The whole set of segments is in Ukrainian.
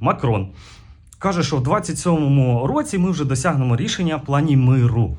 Макрон. Каже, що в 27-му році ми вже досягнемо рішення в плані миру.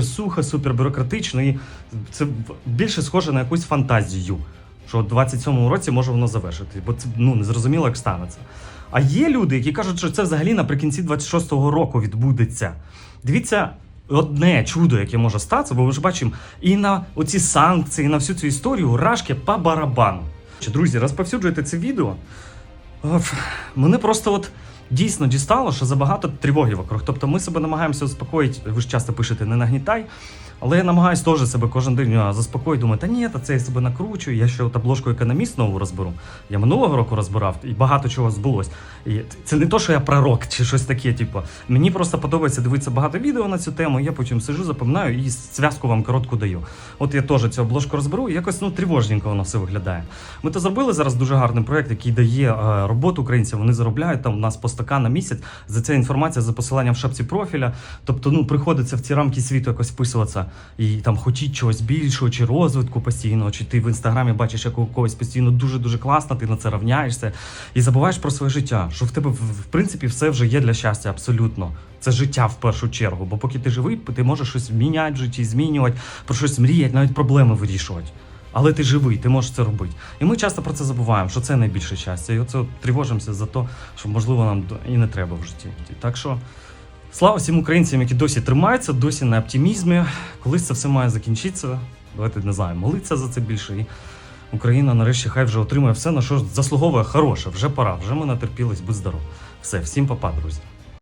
сухо, супер бюрократично, і це більше схоже на якусь фантазію. Що в 27-му році може воно завершити, бо це ну не зрозуміло, як станеться. А є люди, які кажуть, що це взагалі наприкінці 26-го року відбудеться. Дивіться, одне чудо, яке може статися, бо ми ж бачимо і на оці санкції, і на всю цю історію рашки по барабану. Друзі, розповсюджуйте це відео. Мене просто от дійсно дістало, що забагато тривоги вокруг. Тобто ми себе намагаємося успокоїти. Ви ж часто пишете не нагнітай. Але я намагаюся теж себе кожен день заспокоїти. Думаю, та ні, та це я себе накручую. Я ще от обложку економіст нову розберу. Я минулого року розбирав, і багато чого збулось. І це не то, що я пророк чи щось таке. Типу, мені просто подобається дивитися багато відео на цю тему. Я потім сижу, запоминаю і зв'язку вам коротку даю. От я теж цю обложку розберу, і якось ну тривожненько воно все виглядає. Ми то зробили зараз дуже гарний проект, який дає е, роботу українцям. Вони заробляють там у нас по 100к на місяць. За це інформація за посиланням в шапці профіля. Тобто, ну приходиться в ці рамки світу якось вписуватися і там хотіть чогось більшого, чи розвитку постійного, чи ти в інстаграмі бачиш як у когось постійно дуже дуже класно, ти на це равняєшся і забуваєш про своє життя. Що в тебе в принципі все вже є для щастя, абсолютно. Це життя в першу чергу. Бо поки ти живий, ти можеш щось міняти в житті, змінювати, про щось мріяти, навіть проблеми вирішувати. Але ти живий, ти можеш це робити. І ми часто про це забуваємо, що це найбільше щастя. І оце тривожимося за те, що можливо нам і не треба в житті. Так що слава всім українцям, які досі тримаються, досі на оптимізмі. Колись це все має закінчитися. Давайте не знаю, молитися за це більше. І Україна нарешті хай вже отримує все, на що заслуговує хороше. Вже пора, вже ми натерпілись, будь здоров. Все, всім папа, друзі.